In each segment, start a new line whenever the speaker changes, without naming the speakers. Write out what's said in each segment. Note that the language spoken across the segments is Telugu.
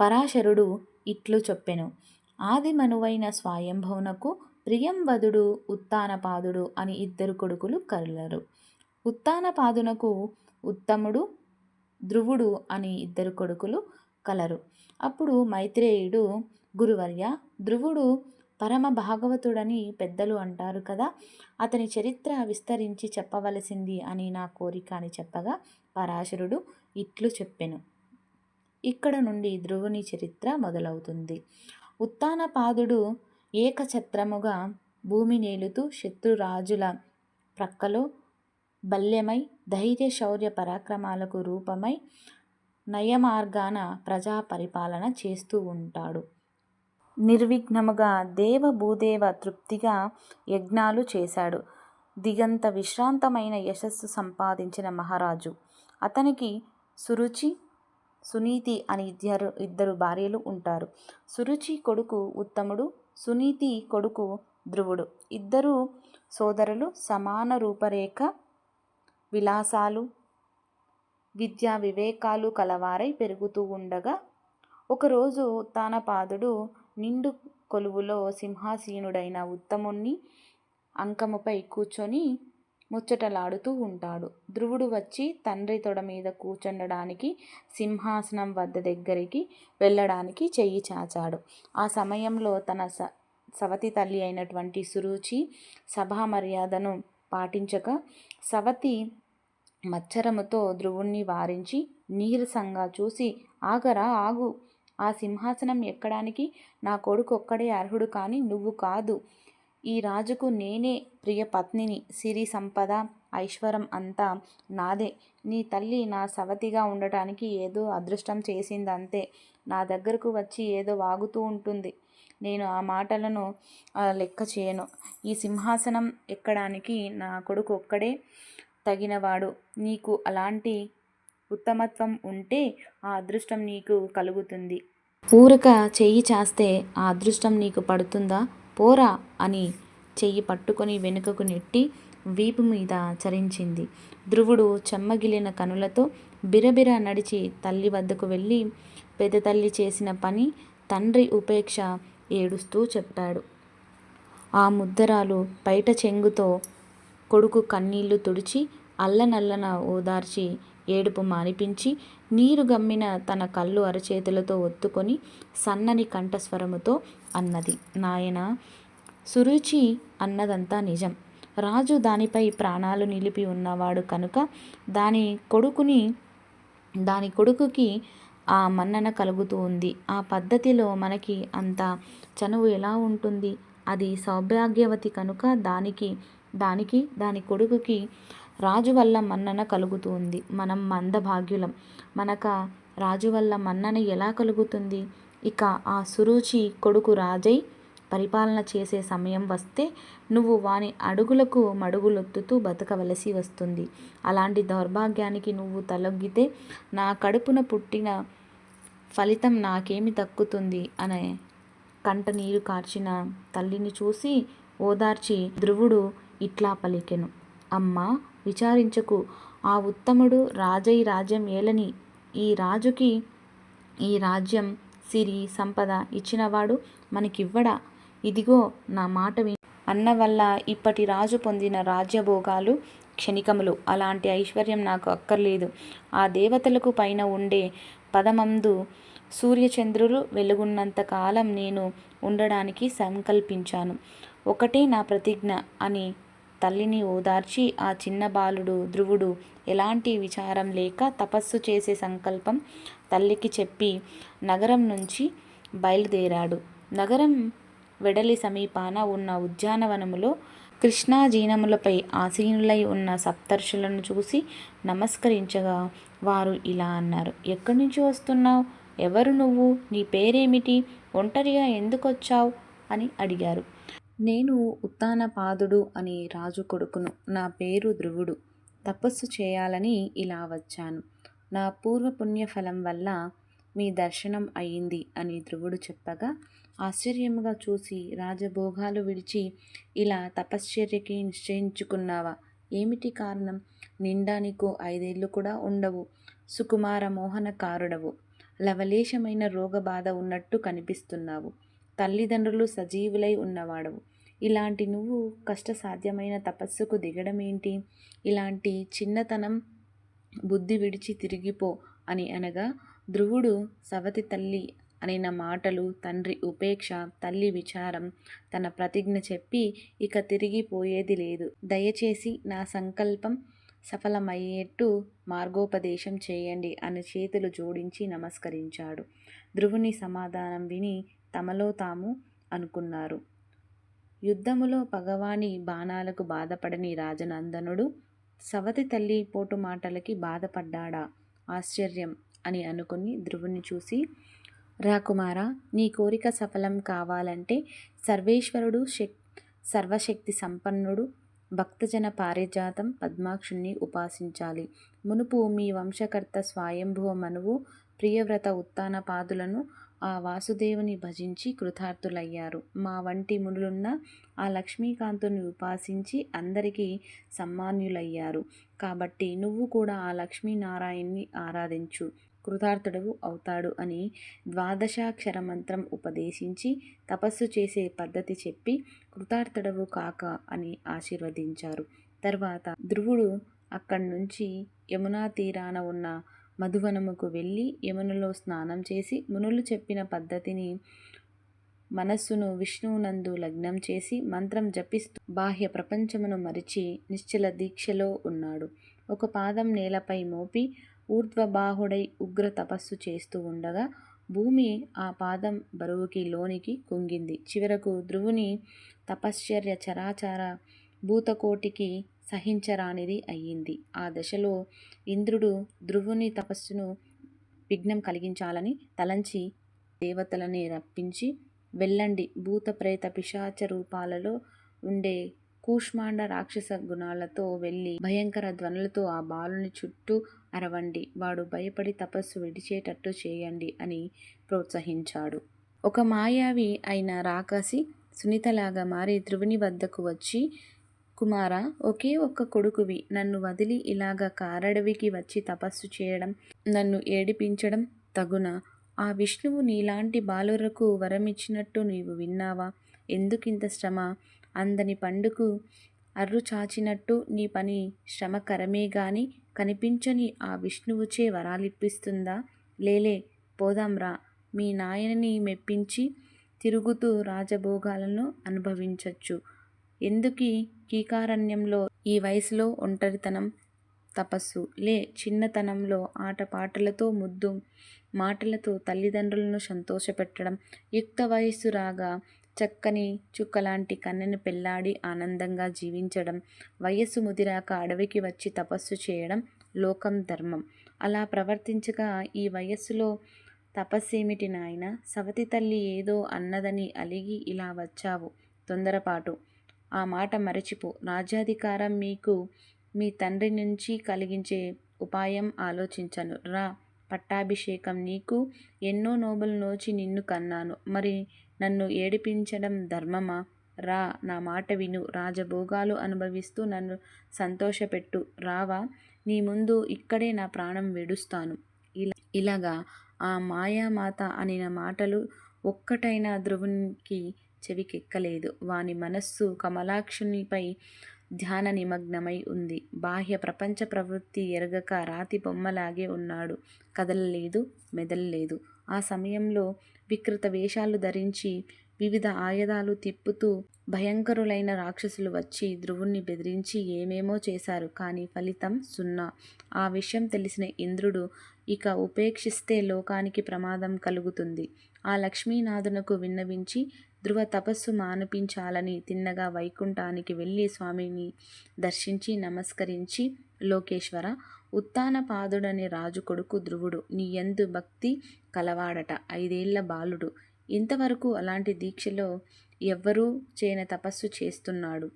పరాశరుడు ఇట్లు చెప్పెను. ఆదిమనువైన స్వయంభువునకు ప్రియంవదుడు ఉత్తానపాదుడు అని ఇద్దరు కొడుకులు కలరు. ఉత్తానపాదునకు ఉత్తముడు ధ్రువుడు అని ఇద్దరు కొడుకులు కలరు. అప్పుడు మైత్రేయుడు గురువర్య ధ్రువుడు పరమ భాగవతుడని పెద్దలు అంటారు కదా అతని చరిత్ర విస్తరించి చెప్పవలసింది అని నా కోరిక అని చెప్పగా పరాశరుడు ఇట్లు చెప్పెను. ఇక్కడ నుండి ధ్రువుని చరిత్ర మొదలవుతుంది. ఉత్తానపాదుడు ఏకఛత్రముగా భూమి నేలుతూ శత్రురాజుల ప్రక్కలో బల్యమై ధైర్య శౌర్య పరాక్రమాలకు రూపమై నయమార్గాన ప్రజా పరిపాలన చేస్తూ ఉంటాడు. నిర్విఘ్నముగా దేవ భూదేవ తృప్తిగా యజ్ఞాలు చేశాడు. దిగంత విశ్రాంతమైన యశస్సు సంపాదించిన మహారాజు. అతనికి సురుచి సునీతి అని ఇద్దరు ఇద్దరు భార్యలు ఉంటారు. సురుచి కొడుకు ఉత్తముడు సునీతి కొడుకు ధ్రువుడు. ఇద్దరు సోదరులు సమాన రూపరేఖ విలాసాలు విద్యా వివేకాలు కలవారై పెరుగుతూ ఉండగా ఒకరోజు తానపాదుడు నిండు కొలువులో సింహాసీనుడైన ఉత్తముణ్ణి అంకముపై కూర్చొని ముచ్చటలాడుతూ ఉంటాడు. ధ్రువుడు వచ్చి తండ్రి తొడ మీద కూర్చుండడానికి సింహాసనం వద్ద దగ్గరికి వెళ్ళడానికి చెయ్యి చాచాడు. ఆ సమయంలో తన స సవతి తల్లి అయినటువంటి సురుచి సభా మర్యాదను పాటించక సవతి మచ్చరముతో ధ్రువుణ్ణి వారించి నీరసంగా చూసి ఆగరా ఆగు. ఆ సింహాసనం ఎక్కడానికి? నా కొడుకు ఒక్కడే అర్హుడు కానీ నువ్వు కాదు. ఈ రాజుకు నేనే ప్రియ పత్నిని. సిరి సంపద ఐశ్వరం అంతా నాదే. నీ తల్లి నా సవతిగా ఉండటానికి ఏదో అదృష్టం చేసిందంతే. నా దగ్గరకు వచ్చి ఏదో వాగుతూ ఉంటుంది. నేను ఆ మాటలను లెక్క చేయను. ఈ సింహాసనం ఎక్కడానికి నా కొడుకు ఒక్కడే తగినవాడు. నీకు అలాంటి ఉత్తమత్వం ఉంటే ఆ అదృష్టం నీకు కలుగుతుంది. ఊరక చెయ్యి చేస్తే ఆ అదృష్టం నీకు పడుతుందా? పోరా అని చెయ్యి పట్టుకొని వెనుకకు నెట్టి వీపు మీద చరించింది. ధ్రువుడు చెమ్మగిలిన కనులతో బిరబిర నడిచి తల్లి వద్దకు వెళ్ళి పెద్ద తల్లి చేసిన పని తండ్రి ఉపేక్ష ఏడుస్తూ చెప్పాడు. ఆ ముద్దరాలు బయట చెంగుతో కొడుకు కన్నీళ్ళు తుడిచి అల్లనల్లన ఓదార్చి ఏడుపు మానిపించి నీరు గమ్మిన తన కళ్ళు అరచేతులతో ఒత్తుకొని సన్నని కంఠస్వరముతో అన్నది. నాయన సురుచి అన్నదంతా నిజం. రాజు దానిపై ప్రాణాలు నిలిపి ఉన్నవాడు కనుక దాని కొడుకుని దాని కొడుకుకి ఆ మన్నన కలుగుతూ ఉంది. ఆ పద్ధతిలో మనకి అంత చనువు ఎలా ఉంటుంది? అది సౌభాగ్యవతి కనుక దానికి దానికి దాని కొడుకుకి రాజు వల్ల మన్నన కలుగుతుంది. మనం మందభాగ్యులం. మనక రాజు వల్ల మన్నన ఎలా కలుగుతుంది? ఇక ఆ సురుచి కొడుకు రాజై పరిపాలన చేసే సమయం వస్తే నువ్వు వాని అడుగులకు మడుగులొత్తుతూ బతకవలసి వస్తుంది. అలాంటి దౌర్భాగ్యానికి నువ్వు తలొగ్గితే నా కడుపున పుట్టిన ఫలితం నాకేమి దక్కుతుంది? అనే కంట నీరు కార్చిన తల్లిని చూసి ఓదార్చి ధ్రువుడు ఇట్లా పలికెను. అమ్మా విచారించకు. ఆ ఉత్తముడు రాజై రాజ్యం ఏలని? ఈ రాజుకి ఈ రాజ్యం సిరి సంపద ఇచ్చినవాడు మనకివ్వడా? ఇదిగో నా మాట విని. అన్న వల్ల ఇప్పటి రాజు పొందిన రాజ్యభోగాలు క్షణికములు. అలాంటి ఐశ్వర్యం నాకు అక్కర్లేదు. ఆ దేవతలకు పైన ఉండే పదమందు సూర్యచంద్రులు వెలుగున్నంత కాలం నేను ఉండడానికి సంకల్పించాను. ఒకటే నా ప్రతిజ్ఞ అని తల్లిని ఓదార్చి ఆ చిన్న బాలుడు ధ్రువుడు ఎలాంటి విచారం లేక తపస్సు చేసే సంకల్పం తల్లికి చెప్పి నగరం నుంచి బయలుదేరాడు. నగరం వెడలి సమీపాన ఉన్న ఉద్యానవనములో కృష్ణాజీనములపై ఆసీనులై ఉన్న సప్తర్షులను చూసి నమస్కరించగా వారు ఇలా అన్నారు ఎక్కడి నుంచి వస్తున్నావు? ఎవరు నువ్వు? నీ పేరేమిటి? ఒంటరిగా ఎందుకు వచ్చావు అని అడిగారు. నేను ఉత్తానపాదుడు అని రాజు కొడుకును. నా పేరు ధ్రువుడు. తపస్సు చేయాలని ఇలా వచ్చాను. నా పూర్వపుణ్యఫలం వల్ల మీ దర్శనం అయింది అని ధ్రువుడు చెప్పగా ఆశ్చర్యముగా చూసి రాజభోగాలు విడిచి ఇలా తపశ్చర్యకి నిశ్చయించుకున్నావా? ఏమిటి కారణం? నిండా నీకు ఐదేళ్ళు కూడా ఉండవు. సుకుమార మోహనకారుడవు. లవలేశమైన రోగబాధ ఉన్నట్టు కనిపిస్తున్నావు. తల్లిదండ్రులు సజీవులై ఉన్నవాడవు ఇలాంటి నువ్వు కష్టసాధ్యమైన తపస్సుకు దిగడమేంటి? ఇలాంటి చిన్నతనం బుద్ధి విడిచి తిరిగిపో అని అనగా ధ్రువుడు సవతి తల్లి అనిన మాటలు తండ్రి ఉపేక్ష తల్లి విచారం తన ప్రతిజ్ఞ చెప్పి ఇక తిరిగిపోయేది లేదు. దయచేసి నా సంకల్పం సఫలమయ్యేట్టు మార్గోపదేశం చేయండి అని చేతులు జోడించి నమస్కరించాడు. ధ్రువుని సమాధానం విని తమలో తాము అనుకున్నారు. యుద్ధములో పగవాని బాణాలకు బాధపడని రాజనందనుడు సవతి తల్లి పోటు మాటలకి బాధపడ్డాడా? ఆశ్చర్యం అని అనుకుని ధ్రువుని చూసి రాకుమారా నీ కోరిక సఫలం కావాలంటే సర్వేశ్వరుడు శక్ సర్వశక్తి సంపన్నుడు భక్తజన పారిజాతం పద్మాక్షుణ్ణి ఉపాసించాలి. మునుపు మీ వంశకర్త స్వయంభువ మనువు ప్రియవ్రత ఉత్తాన పాదులను ఆ వాసుదేవుని భజించి కృతార్థులయ్యారు. మా వంటి మునులున్న ఆ లక్ష్మీకాంతుని ఉపాసించి అందరికీ సమ్మాన్యులయ్యారు కాబట్టి నువ్వు కూడా ఆ లక్ష్మీనారాయణ్ణి ఆరాధించు. కృతార్థుడవు అవుతాడు అని ద్వాదశాక్షర మంత్రం ఉపదేశించి తపస్సు చేసే పద్ధతి చెప్పి కృతార్థుడవు కాక అని ఆశీర్వదించారు. తర్వాత ధ్రువుడు అక్కడి నుంచి యమునా తీరాన ఉన్న మధువనముకు వెళ్ళి యమునలో స్నానం చేసి మునులు చెప్పిన పద్ధతిని మనస్సును విష్ణువునందు లగ్నం చేసి మంత్రం జపిస్తూ బాహ్య ప్రపంచమును మరిచి నిశ్చల దీక్షలో ఉన్నాడు. ఒక పాదం నేలపై మోపి ఊర్ధ్వబాహుడై ఉగ్ర తపస్సు చేస్తూ ఉండగా భూమి ఆ పాదం బరువుకి లోనికి కుంగింది. చివరకు ధ్రువుని తపశ్చర్య చరాచర భూతకోటికి సహించరానిది అయ్యింది. ఆ దశలో ఇంద్రుడు ధ్రువుని తపస్సును విఘ్నం కలిగించాలని తలంచి దేవతలని రప్పించి వెళ్ళండి భూత ప్రేత పిశాచ రూపాలలో ఉండే కూష్మాండ రాక్షస గుణాలతో వెళ్ళి భయంకర ధ్వనులతో ఆ బాలుని చుట్టూ అరవండి. వాడు భయపడి తపస్సు విడిచేటట్టు చేయండి అని ప్రోత్సహించాడు. ఒక మాయావి అయిన రాకాసి సునీతలాగా మారి ధ్రువుని వద్దకు వచ్చి కుమార ఒకే ఒక్క కొడుకువి. నన్ను వదిలి ఇలాగ కారడవికి వచ్చి తపస్సు చేయడం నన్ను ఏడిపించడం తగున? ఆ విష్ణువు నీలాంటి బాలురకు వరమిచ్చినట్టు నీవు విన్నావా? ఎందుకింత శ్రమ? అందని పండుకు అర్రు చాచినట్టు నీ పని శ్రమకరమే గాని కనిపించని ఆ విష్ణువుచే వరాలిప్పిస్తుందా? లేలే పోదాంరా మీ నాయనని మెప్పించి తిరుగుతూ రాజభోగాలను అనుభవించచ్చు. ఎందుకీ కీకారణ్యంలో ఈ వయసులో ఒంటరితనం తపస్సు? లే చిన్నతనంలో ఆటపాటలతో ముద్దు మాటలతో తల్లిదండ్రులను సంతోషపెట్టడం యుక్త వయస్సు రాగా చక్కని చుక్కలాంటి కన్నెను పెళ్ళాడి ఆనందంగా జీవించడం వయస్సు ముదిరాక అడవికి వచ్చి తపస్సు చేయడం లోకం ధర్మం. అలా ప్రవర్తించగా ఈ వయస్సులో తపస్సేమిటి నాయన? సవతి తల్లి ఏదో అన్నదని అలిగి ఇలా వచ్చావు తొందరపాటు. ఆ మాట మరచిపో. రాజ్యాధికారం మీకు మీ తండ్రి నుంచి కలిగించే ఉపాయం ఆలోచించను. రా పట్టాభిషేకం నీకు. ఎన్నో నోబుల్ నోచి నిన్ను కన్నాను. మరి నన్ను ఏడిపించడం ధర్మమా? రా నా మాట విను. రాజభోగాలు అనుభవిస్తూ నన్ను సంతోషపెట్టు. రావా నీ ముందు ఇక్కడే నా ప్రాణం విడుస్తాను. ఇలాగా ఆ మాయామాత అనిన మాటలు ఒక్కటైనా ధ్రువునికి చెవికెక్కలేదు. వాని మనస్సు కమలాక్షునిపై ధ్యాన నిమగ్నమై ఉంది. బాహ్య ప్రపంచ ప్రవృత్తి ఎరగక రాతి బొమ్మలాగే ఉన్నాడు. కదలలేదు మెదలలేదు. ఆ సమయంలో వికృత వేషాలు ధరించి వివిధ ఆయుధాలు తిప్పుతూ భయంకరులైన రాక్షసులు వచ్చి ధ్రువుణ్ణి బెదిరించి ఏమేమో చేశారు. కానీ ఫలితం సున్నా. ఆ విషయం తెలిసిన ఇంద్రుడు ఇక ఉపేక్షిస్తే లోకానికి ప్రమాదం కలుగుతుంది. ఆ లక్ష్మీనాథునకు విన్నవించి ధ్రువ తపస్సు మానిపించాలని తిన్నగా వైకుంఠానికి వెళ్ళి స్వామిని దర్శించి నమస్కరించి లోకేశ్వర ఉత్తాన పాదుడని రాజు కొడుకు ధ్రువుడు నీ ఎందు భక్తి కలవాడట ఐదేళ్ళ బాలుడు. ఇంతవరకు అలాంటి దీక్షలో ఎవ్వరూ చేయని తపస్సు చేస్తున్నాడు.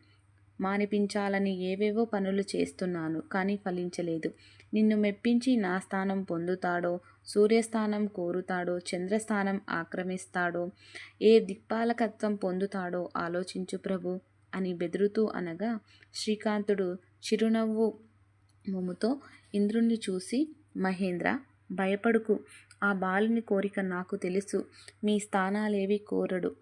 మానిపించాలని ఏవేవో పనులు చేస్తున్నాను కానీ ఫలించలేదు. నిన్ను మెప్పించి నా స్థానం పొందుతాడో సూర్యస్థానం కోరుతాడో చంద్రస్థానం ఆక్రమిస్తాడో ఏ దిక్పాలకత్వం పొందుతాడో ఆలోచించు ప్రభు అని బెదురుతూ అనగా శ్రీకాంతుడు చిరునవ్వు మొముతో ఇంద్రుణ్ణి చూసి మహేంద్ర భయపడుకు. ఆ బాలుని కోరిక నాకు తెలుసు. మీ స్థానాలేవి కోరడు.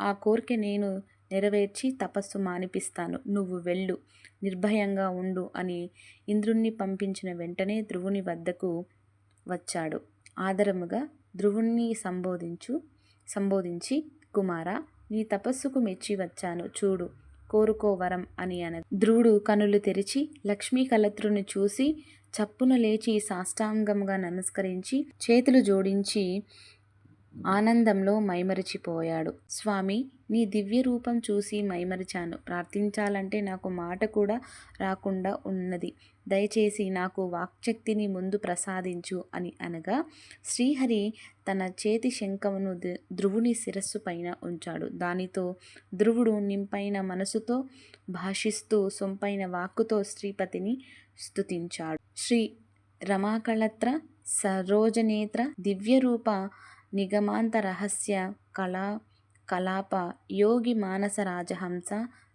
ఆ కోరిక నేను నెరవేర్చి తపస్సు మానిపిస్తాను. నువ్వు వెళ్ళు. నిర్భయంగా ఉండు అని ఇంద్రుణ్ణి పంపించిన వెంటనే ధ్రువుని వద్దకు వచ్చాడు. ఆదరముగా ధ్రువుణ్ణి సంబోధించు సంబోధించి కుమార నీ తపస్సుకు మెచ్చి వచ్చాను. చూడు కోరుకోవరం అని అన ధ్రువుడు కనులు తెరిచి లక్ష్మీ కలత్రుని చూసి చప్పున లేచి సాష్టాంగంగా నమస్కరించి చేతులు జోడించి ఆనందంలో మైమరిచిపోయాడు. స్వామి నీ దివ్య రూపం చూసి మైమరిచాను. ప్రార్థించాలంటే నాకు మాట కూడా రాకుండా ఉన్నది. దయచేసి నాకు వాక్శక్తిని ముందు ప్రసాదించు అని అనగా శ్రీహరి తన చేతి శంఖమును ధ్రువుని శిరస్సు పైన ఉంచాడు. దానితో ధ్రువుడు నింపైన మనసుతో భాషిస్తూ సొంపైన వాక్కుతో శ్రీపతిని స్తుతించాడు. శ్రీ రమాకళత్ర సరోజనేత్ర దివ్యరూప నిగమాంత రహస్య కళా కలాప యోగి మానస రాజహంస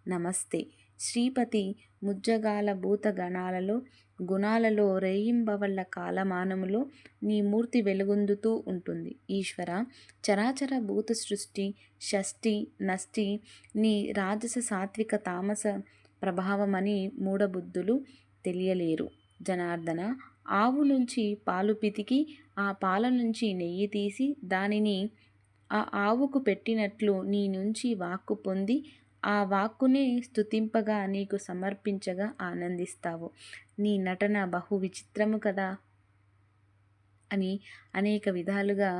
నమస్తే. శ్రీపతి ముజ్జగాల భూతగణాలలో గుణాలలో రేయింబవళ్ళ కాలమానములో నీ మూర్తి వెలుగొందుతూ ఉంటుంది. ఈశ్వర చరాచర భూత సృష్టి షష్ఠి నష్టి నీ రాజస సాత్విక తామస ప్రభావమని మూఢబుద్ధులు తెలియలేరు. జనార్దన ఆవు నుంచి పాలు పితికి ఆ పాల నుంచి నెయ్యి తీసి దానిని ఆ ఆవుకు పెట్టినట్లు నీ నుంచి వాక్కు పొంది ఆ వాక్కునే స్తుతింపగా నీకు సమర్పించగా ఆనందిస్తావు. నీ నటన బహు విచిత్రము కదా అని అనేక విధాలుగా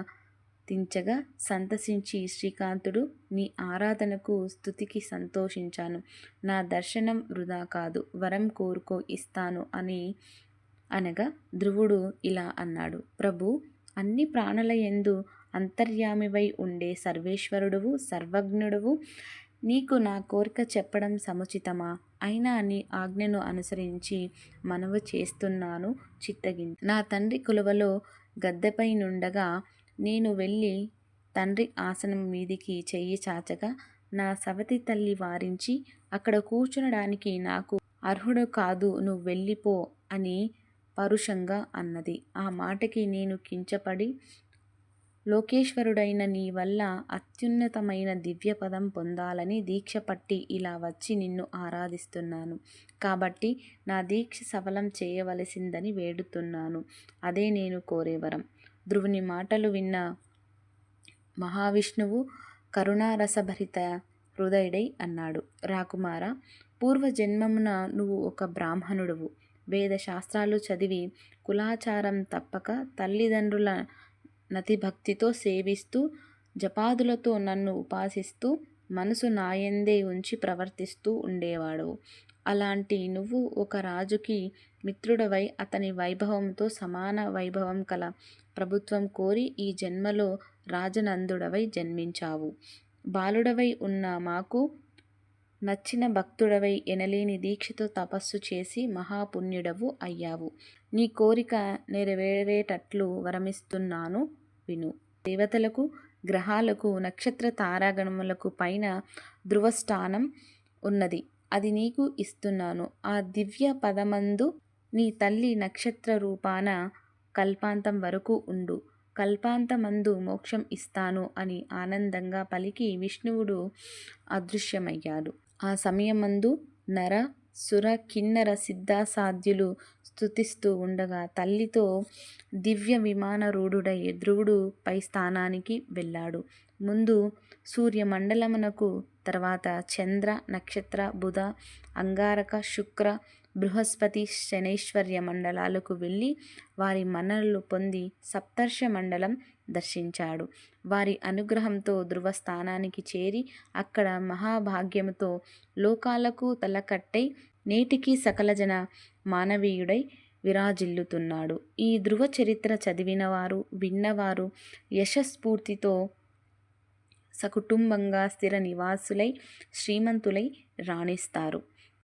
తించగా సంతసించి శ్రీకాంతుడు నీ ఆరాధనకు స్థుతికి సంతోషించాను. నా దర్శనం వృధా కాదు. వరం కోరుకో ఇస్తాను అని అనగా ధ్రువుడు ఇలా అన్నాడు. ప్రభు అన్ని ప్రాణుల ఎందు అంతర్యామివై ఉండే సర్వేశ్వరుడువు సర్వజ్ఞుడువు. నీకు నా కోరిక చెప్పడం సముచితమా? అయినా నీ ఆజ్ఞను అనుసరించి మనవు చేస్తున్నాను చిత్తగింది. నా తండ్రి కులువలో గద్దెపై నుండగా నేను వెళ్ళి తండ్రి ఆసనం మీదికి చెయ్యి చాచగా నా సవతి తల్లి వారించి అక్కడ కూర్చునడానికి నాకు అర్హుడు కాదు నువ్వు వెళ్ళిపో అని పరుషంగా అన్నది. ఆ మాటకి నేను కించపడి లోకేశ్వరుడైన నీ వల్ల అత్యున్నతమైన దివ్య పదం పొందాలని దీక్ష పట్టి ఇలా వచ్చి నిన్ను ఆరాధిస్తున్నాను. కాబట్టి నా దీక్ష సఫలం చేయవలసిందని వేడుతున్నాను. అదే నేను కోరేవరం ధ్రువుని మాటలు విన్న మహావిష్ణువు కరుణారసభరిత హృదయుడై అన్నాడు. రాకుమార పూర్వజన్మమున నువ్వు ఒక బ్రాహ్మణుడువు. వేద శాస్త్రాలు చదివి కులాచారం తప్పక తల్లిదండ్రుల నతిభక్తితో సేవిస్తూ జపాదులతో నన్ను ఉపాసిస్తూ మనసు నాయందే ఉంచి ప్రవర్తిస్తూ ఉండేవాడు. అలాంటి నువ్వు ఒక రాజుకి మిత్రుడవై అతని వైభవంతో సమాన వైభవం కల ప్రభుత్వం కోరి ఈ జన్మలో రాజనందుడవై జన్మించావు. బాలుడవై ఉన్న మాకు నచ్చిన భక్తుడవై ఎనలేని దీక్షతో తపస్సు చేసి మహాపుణ్యుడవు అయ్యావు. నీ కోరిక నెరవేరేటట్లు వరమిస్తున్నాను విను. దేవతలకు గ్రహాలకు నక్షత్ర తారాగణములకు పైన ధ్రువస్థానం ఉన్నది. అది నీకు ఇస్తున్నాను. ఆ దివ్య పదమందు నీ తల్లి నక్షత్ర రూపాన కల్పాంతం వరకు ఉండు. కల్పాంతమందు మోక్షం ఇస్తాను అని ఆనందంగా పలికి విష్ణువుడు అదృశ్యమయ్యాడు. ఆ సమయమందు నర సుర కిన్నర సిద్ధాసాధ్యులు స్థుతిస్తూ ఉండగా తల్లితో దివ్య విమానరూఢుడై ధ్రువుడు పై స్థానానికి వెళ్ళాడు. ముందు సూర్యమండలమునకు తర్వాత చంద్ర నక్షత్ర బుధ అంగారక శుక్ర బృహస్పతి శనైశ్వర్య మండలాలకు వెళ్ళి వారి మన్ననలు పొంది సప్తర్ష మండలం దర్శించాడు. వారి అనుగ్రహంతో ధ్రువస్థానానికి చేరి అక్కడ మహాభాగ్యముతో లోకాలకు తలకట్టై నేటికి సకలజన మానవీయుడై విరాజిల్లుతున్నాడు. ఈ ధ్రువ చరిత్ర చదివినవారు విన్నవారు యశస్ఫూర్తితో సకుటుంబంగా స్థిర నివాసులై శ్రీమంతులై రాణిస్తారు.